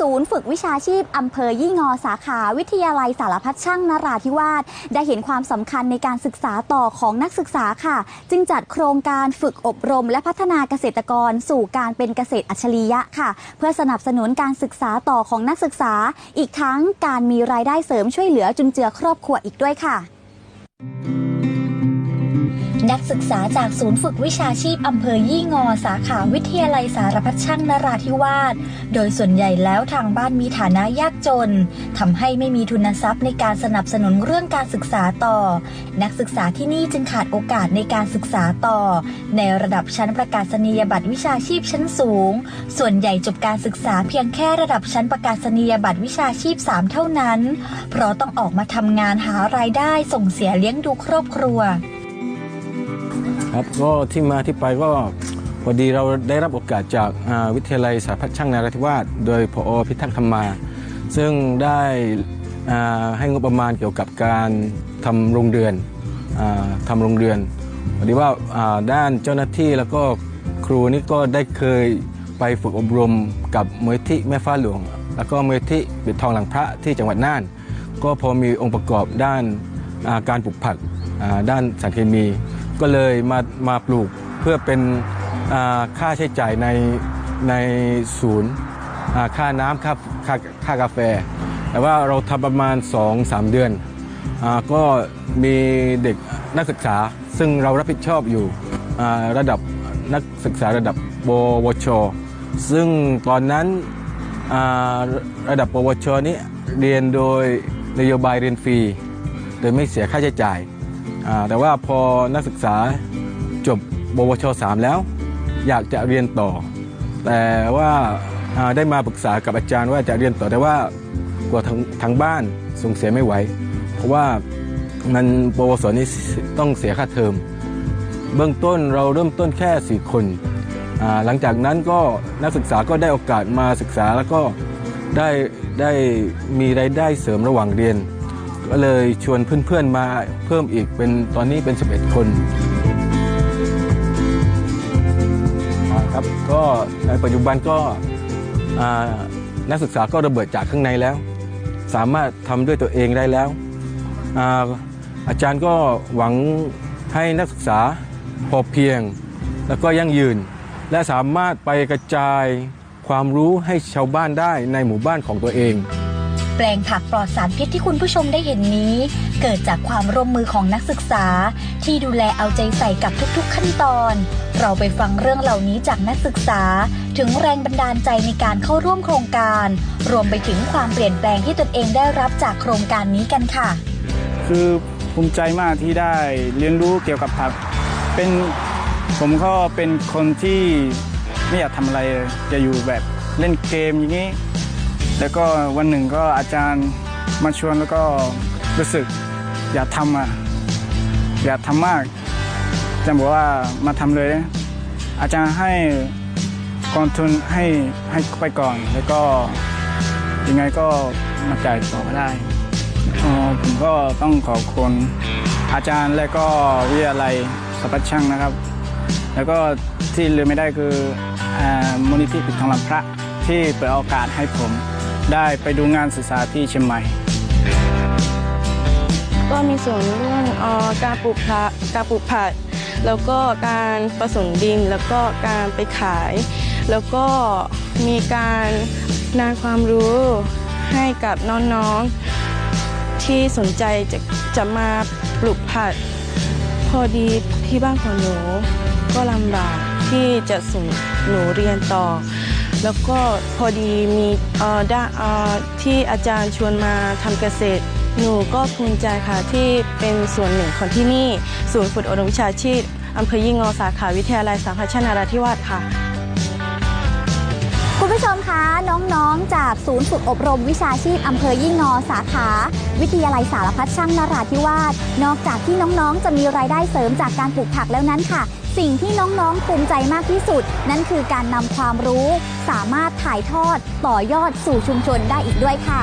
ศูนย์ฝึกวิชาชีพอำเภอยี่งอสาขา วิทยาลัยสารพัดช่างนราธิวาสได้เห็นความสำคัญในการศึกษาต่อของนักศึกษาค่ะ จึงจัดโครงการฝึกอบรม และพัฒนาเกษตรกร สู่การเป็นเกษตรอัจฉริยะค่ะ เพื่อสนับสนุนการศึกษาต่อของนักศึกษา อีกทั้งการมีรายได้เสริมช่วยเหลือจุนเจือครอบครัวอีกด้วยค่ะ นักศึกษาจากศูนย์ฝึกวิชาชีพอำเภอยี่งอ สาขาวิทยาลัยสารพัดช่างนราธิวาส โดยส่วนใหญ่แล้วทางบ้านมีฐานะยากจนทำให้ไม่มีทุนทรัพย์ในการสนับสนุนเรื่องการศึกษาต่อ นักศึกษาที่นี่จึงขาดโอกาสในการศึกษาต่อ ในระดับชั้นประกาศนียบัตรวิชาชีพชั้นสูง ส่วนใหญ่จบการศึกษาเพียงแค่ระดับชั้นประกาศนียบัตรวิชาชีพ 3 เท่านั้น เพราะต้องออกมาทำงานหารายได้ส่งเสียเลี้ยงดูครอบครัว ครับก็ที่มาที่ไปก็พอดีเราได้รับโอกาสจากวิทยาลัยสาพัฒช่างนราธิวาสโดยพอพิทักษ์ธรรมา ซึ่งได้ให้งบประมาณเกี่ยวกับการทำโรงเรือนอาทำโรงเรือนพอดีว่าด้านเจ้าหน้าที่แล้วก็ครูนี่ก็ได้เคยไปฝึกอบรมกับมูลที่แม่ฟ้าหลวง แล้วก็มูลที่ปิดทองหลังพระที่จังหวัดน่าน ก็พอมีองค์ประกอบด้านการปลูกผักด้านสารเคมี ก็เลยมามาปลูกเพื่อเป็นค่าใช้จ่ายในในศูนย์ค่าน้ำค่าค่าค่ากาแฟ แต่ว่าเราทำประมาณ 2-3 เดือนอก็มีเด็กนักศึกษาซึ่งเรารับผิดชอบอยู่ระดับนักศึกษาระดับปวช ซึ่งตอนนั้นระดับปวชนี้เรียนโดยนโยบายเรียนฟรี โดยไม่เสียค่าใช้จ่าย แต่ว่าพอนักศึกษาจบปวช 3 แล้ว อยากจะเรียนต่อ แต่ว่าได้มาปรึกษากับอาจารย์ว่าจะเรียนต่อแต่ว่ากลัวทางทางบ้านส่งเสียไม่ไหว เพราะว่ามันปวสนี่ต้องเสียค่าเทอม เบื้องต้นเราเริ่มต้นแค่ 4 คน หลังจากนั้นก็นักศึกษาก็ได้โอกาสมาศึกษาแล้วก็ได้ได้มีรายได้เสริมระหว่างเรียน ก็เลยชวนเพื่อนๆมาเพิ่มอีกเป็นตอนนี้เป็น 11 คนอ่าครับก็ในปัจจุบันก็นักศึกษาก็ระเบิดจากข้างในแล้ว สามารถทำด้วยตัวเองได้แล้วอาอาจารย์ก็หวังให้นักศึกษาพอเพียง แล้วก็ยั่งยืน และสามารถไปกระจายความรู้ให้ชาวบ้านได้ในหมู่บ้านของตัวเอง แปลงผักปลอดสารพิษที่คุณผู้ชมได้เห็นนี้ เกิดจากความร่วมมือของนักศึกษา ที่ดูแลเอาใจใส่กับทุกๆ ขั้นตอน เราไปฟังเรื่องเหล่านี้จากนักศึกษา ถึงแรงบันดาลใจในการเข้าร่วมโครงการ รวมไปถึงความเปลี่ยนแปลงที่ตนเองได้รับจากโครงการนี้กันค่ะ คือภูมิใจมากที่ได้เรียนรู้เกี่ยวกับผักเป็นผมก็เป็นคนที่ไม่อยากทำอะไรจะอยู่แบบเล่นเกมอย่างนี้ แล้วก็วันหนึ่งก็อาจารย์มาชวนแล้วก็รู้สึกอยากทำอะอยากทำมากอาจารย์บอกว่ามาทำเลย อาจารย์ให้กองทุนให้ให้ไปก่อน แล้วก็ยังไงก็มาจ่ายต่อก็ได้ผมก็ต้องขอบคุณอาจารย์และก็วิทยาลัยสปัชช่างนะครับ แล้วก็ที่ลืมไม่ได้คืออมูลนิธิปิดทองหลังพระที่เปิดโอกาสให้ผม ได้ไปดูงานศึกษาที่เชียงใหม่ ก็มีส่วนเรื่องเออการปลูกผักการปลูกผัก แล้วก็การผสมดินแล้วก็การไปขาย แล้วก็มีการนำความรู้ให้กับน้องๆ ที่สนใจจะจะมาปลูกผักพอดีที่บ้านของหนูก็ลำบากที่จะส่งหนูเรียนต่อ แล้วก็พอดีมีด้าที่อาจารย์ชวนมาทำเกษตร หนูก็ภูมิใจค่ะที่เป็นส่วนหนึ่งของที่นี่ ศูนย์ฝึกอบรมวิชาชีพอำเภอยิ่งอสาขาวิทยาลัยสังฆชนาราธิวาสค่ะ คุณผู้ชมคะน้องๆ จากศูนย์ฝึกอบรมวิชาชีพอำเภอยี่งอสาขา วิทยาลัยสารพัดช่างนราธิวาสนอกจากที่น้องๆ จะมีรายได้เสริมจากการปลูกผักแล้วนั้นค่ะ สิ่งที่น้องๆภูมิใจมากที่สุด นั่นคือการนำความรู้ สามารถถ่ายทอดต่อยอดสู่ชุมชนได้อีกด้วยค่ะ